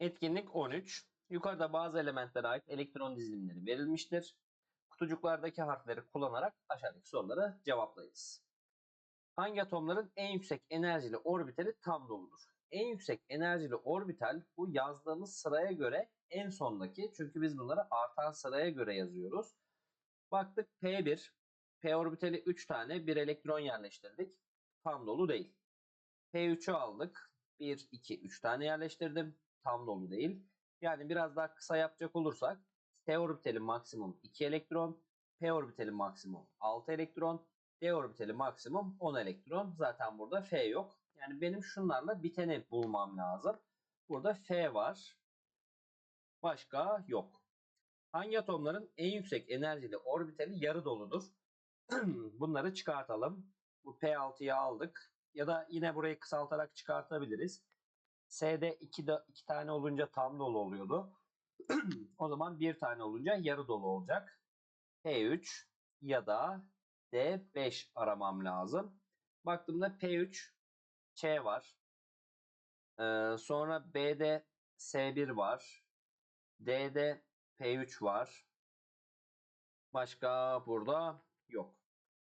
Etkinlik 13. Yukarıda bazı elementlere ait elektron dizilimleri verilmiştir. Kutucuklardaki harfleri kullanarak aşağıdaki soruları cevaplayınız. Hangi atomların en yüksek enerjili orbitali tam doludur? En yüksek enerjili orbital bu yazdığımız sıraya göre en sondaki. Çünkü biz bunları artan sıraya göre yazıyoruz. Baktık P1. P orbitali 3 tane bir elektron yerleştirdik. Tam dolu değil. P3'ü aldık. 1, 2, 3 tane yerleştirdim. Tam dolu değil. Yani biraz daha kısa yapacak olursak T orbitali maksimum 2 elektron, P orbitali maksimum 6 elektron, D orbitali maksimum 10 elektron. Zaten burada F yok. Yani benim şunlarla biteni bulmam lazım. Burada F var. Başka yok. Hangi atomların en yüksek enerjili orbitali yarı doludur? Bunları çıkartalım. Bu P6'yı aldık. Ya da yine burayı kısaltarak çıkartabiliriz. S'de 2, de, 2 tane olunca tam dolu oluyordu. o zaman bir tane olunca yarı dolu olacak. P3 ya da D5 aramam lazım. Baktığımda P3 Ç var. Ee, sonra B'de S1 var. D'de P3 var. Başka burada yok.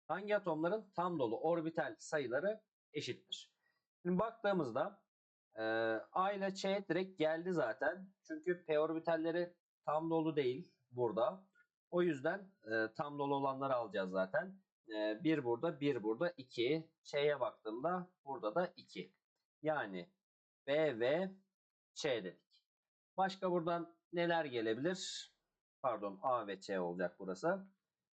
Hangi atomların tam dolu orbital sayıları eşittir? Şimdi baktığımızda e, A ile Ç direkt geldi zaten. Çünkü P orbitalleri tam dolu değil burada. O yüzden e, tam dolu olanları alacağız zaten. E, bir burada, bir burada, 2. Ç'ye baktığımda burada da 2. Yani B ve Ç dedik. Başka buradan neler gelebilir? Pardon A ve Ç olacak burası.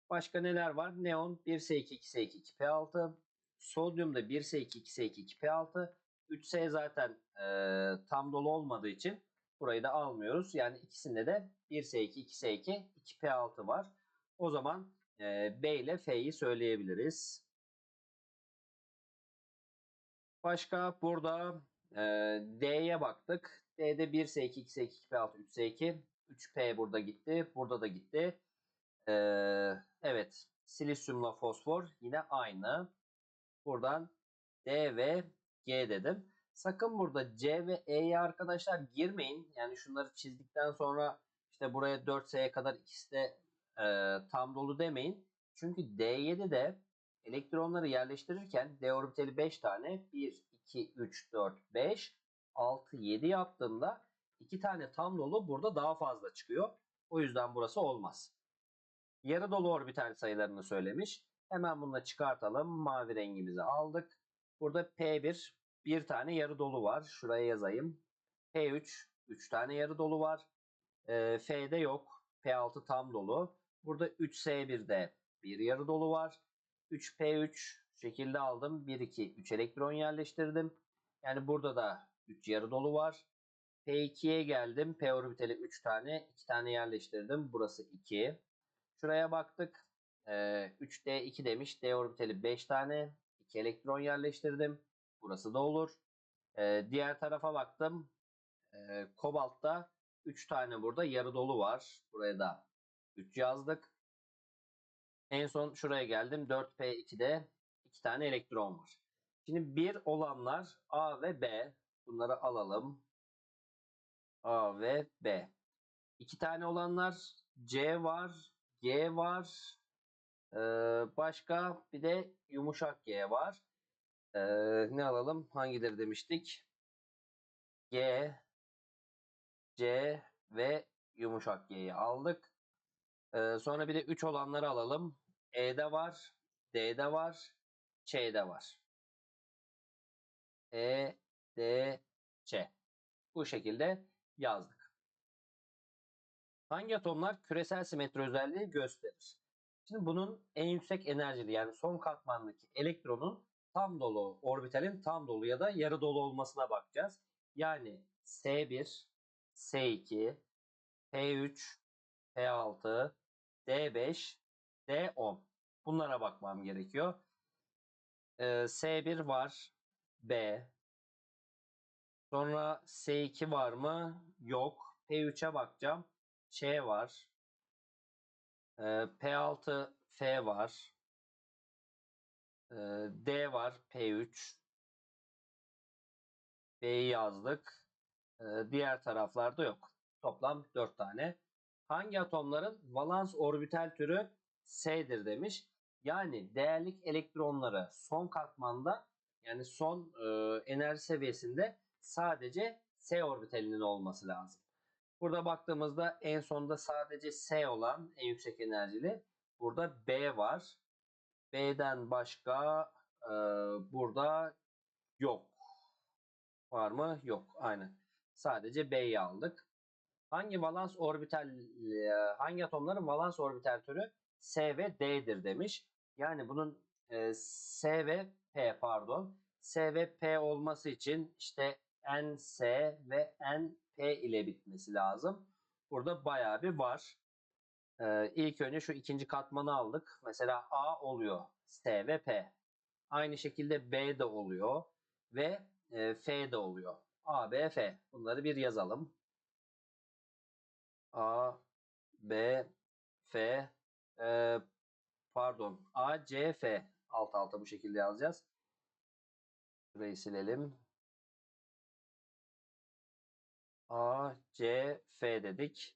Başka neler var? Neon 1S2, 2S2, 2P6. Sodyumda 1S2, 2S2, 2P6. 3S zaten e, tam dolu olmadığı için burayı da almıyoruz. Yani ikisinde de 1S2, 2S2, 2P6 var. O zaman e, B ile F'yi söyleyebiliriz. Başka burada e, D'ye baktık. D'de 1S2, 2S2, 2P6, 3S2. 3P burada gitti. Burada da gitti. Ee, evet. Silisyumla fosfor yine aynı. Buradan D ve G dedim. Sakın burada C ve E'ye arkadaşlar girmeyin. Yani şunları çizdikten sonra işte buraya 4S'ye kadar ikisi de e, tam dolu demeyin. Çünkü D7'de elektronları yerleştirirken D orbitali 5 tane 1, 2, 3, 4, 5, 6, 7 yaptığımda 2 tane tam dolu burada daha fazla çıkıyor. O yüzden burası olmaz. Yarı dolu orbital sayılarını söylemiş. Hemen bunu da çıkartalım. Mavi rengimizi aldık. Burada P1 bir tane yarı dolu var. Şuraya yazayım. P3 3 tane yarı dolu var. E, F'de yok. P6 tam dolu. Burada 3S1'de bir yarı dolu var. 3P3 şekilde aldım. 1, 2, 3 elektron yerleştirdim. Yani burada da 3 yarı dolu var. P2'ye geldim. P orbitali 3 tane. 2 tane yerleştirdim. Burası 2. Şuraya baktık. Ee, 3D2 demiş. D orbitali 5 tane. 2 elektron yerleştirdim. Burası da olur. Ee, diğer tarafa baktım. Ee, kobaltta 3 tane burada yarı dolu var. Buraya da 3 yazdık. En son şuraya geldim. 4P2'de 2 tane elektron var. Şimdi 1 olanlar A ve B. Bunları alalım. A ve B. 2 tane olanlar C var, G var. Başka bir de yumuşak G var. Ne alalım? Hangileri demiştik? G, C ve yumuşak G'yi aldık. Sonra bir de 3 olanları alalım. E'de var, D'de var, Ç'de var. E, D, Ç. Bu şekilde yazdık. Hangi atomlar küresel simetri özelliği gösterir? Şimdi bunun en yüksek enerjili yani son katmandaki elektronun tam dolu, orbitalin tam dolu ya da yarı dolu olmasına bakacağız. Yani S1, S2, P3, P6, D5, D10. Bunlara bakmam gerekiyor. Ee, S1 var. B. Sonra S2 var mı? Yok. P3'e bakacağım. Ç var. Ee, P6 F var. D var. P3. B'yi yazdık. Diğer taraflarda yok. Toplam 4 tane. Hangi atomların valans orbital türü S'dir demiş. Yani değerlik elektronları son katmanda yani son e, enerji seviyesinde sadece S orbitalinin olması lazım. Burada baktığımızda en sonda sadece S olan en yüksek enerjili. Burada B var. B'den başka e, burada yok. Var mı? Yok. Aynen. Sadece B'yi aldık. Hangi valans orbital e, hangi atomların valans orbital türü S ve D'dir demiş. Yani bunun e, S ve P pardon. S ve P olması için işte NS ve NP ile bitmesi lazım. Burada bayağı bir var. Ee, ilk önce şu ikinci katmanı aldık. Mesela A oluyor. S ve P. Aynı şekilde B de oluyor. Ve e, F de oluyor. A, B, F. Bunları bir yazalım. A, B, F. E, pardon. A, C, F. Alt alta bu şekilde yazacağız. Şurayı silelim. A, C, F dedik.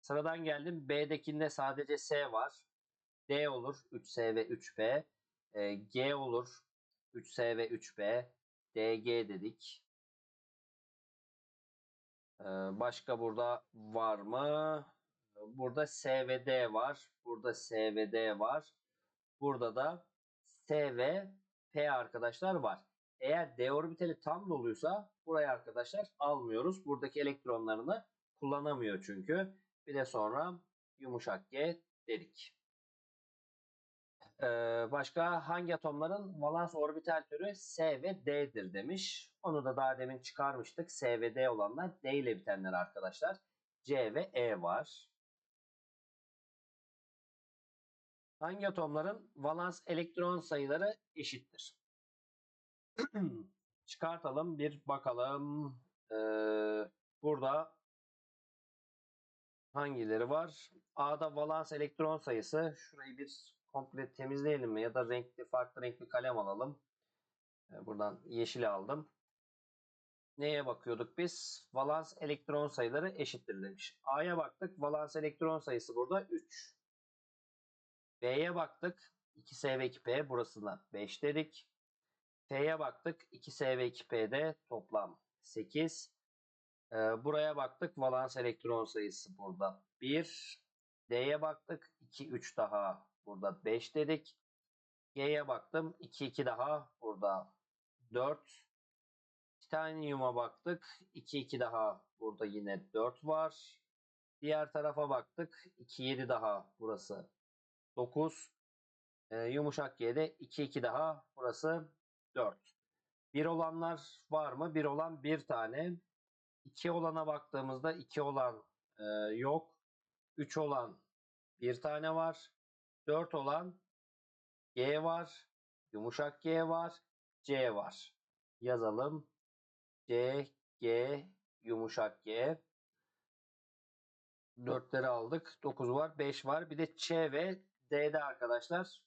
Sıradan geldim. B'dekinde sadece S var. D olur 3S ve 3P. E, G olur 3S ve 3P. DG dedik. E, başka burada var mı? Burada S ve D var. Burada S ve D var. Burada da S ve P arkadaşlar var. Eğer D orbitali tam doluysa buraya arkadaşlar almıyoruz. Buradaki elektronlarını kullanamıyor çünkü. Bir de sonra yumuşak G dedik. Ee, başka hangi atomların valans orbital türü S ve D'dir demiş. Onu da daha demin çıkarmıştık. S ve D olanlar D ile bitenler arkadaşlar. C ve E var. Hangi atomların valans elektron sayıları eşittir? Çıkartalım bir bakalım. Ee, burada hangileri var? A'da valans elektron sayısı. Şurayı bir komple temizleyelim mi? Ya da renkli farklı renkli kalem alalım. Ee, buradan yeşil aldım. Neye bakıyorduk biz? Valans elektron sayıları eşittir demiş. A'ya baktık. Valans elektron sayısı burada 3. B'ye baktık. 2S ve 2P burasına 5 dedik. T'ye baktık. 2S ve 2P'de toplam 8. Ee, buraya baktık. Valans elektron sayısı burada 1. D'ye baktık. 2, 3 daha burada 5 dedik. G'ye baktım. 2, 2 daha burada 4. Titanium'a baktık. 2, 2 daha burada yine 4 var. Diğer tarafa baktık. 2, 7 daha burası 9. Ee, yumuşak G'de 2, 2 daha burası 4. 1 olanlar var mı? 1 olan bir tane. 2 olana baktığımızda 2 olan e, yok. 3 olan bir tane var. 4 olan G var. Yumuşak G var. C var. Yazalım. C, G, yumuşak G. 4'leri aldık. 9 var. 5 var. Bir de Ç ve D'de arkadaşlar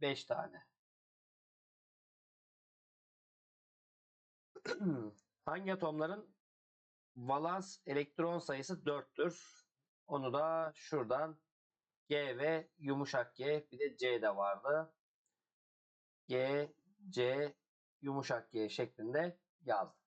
5 tane. Hangi atomların valans elektron sayısı 4'tür? Onu da şuradan G ve yumuşak G bir de C de vardı. G, C, yumuşak G şeklinde yazdık.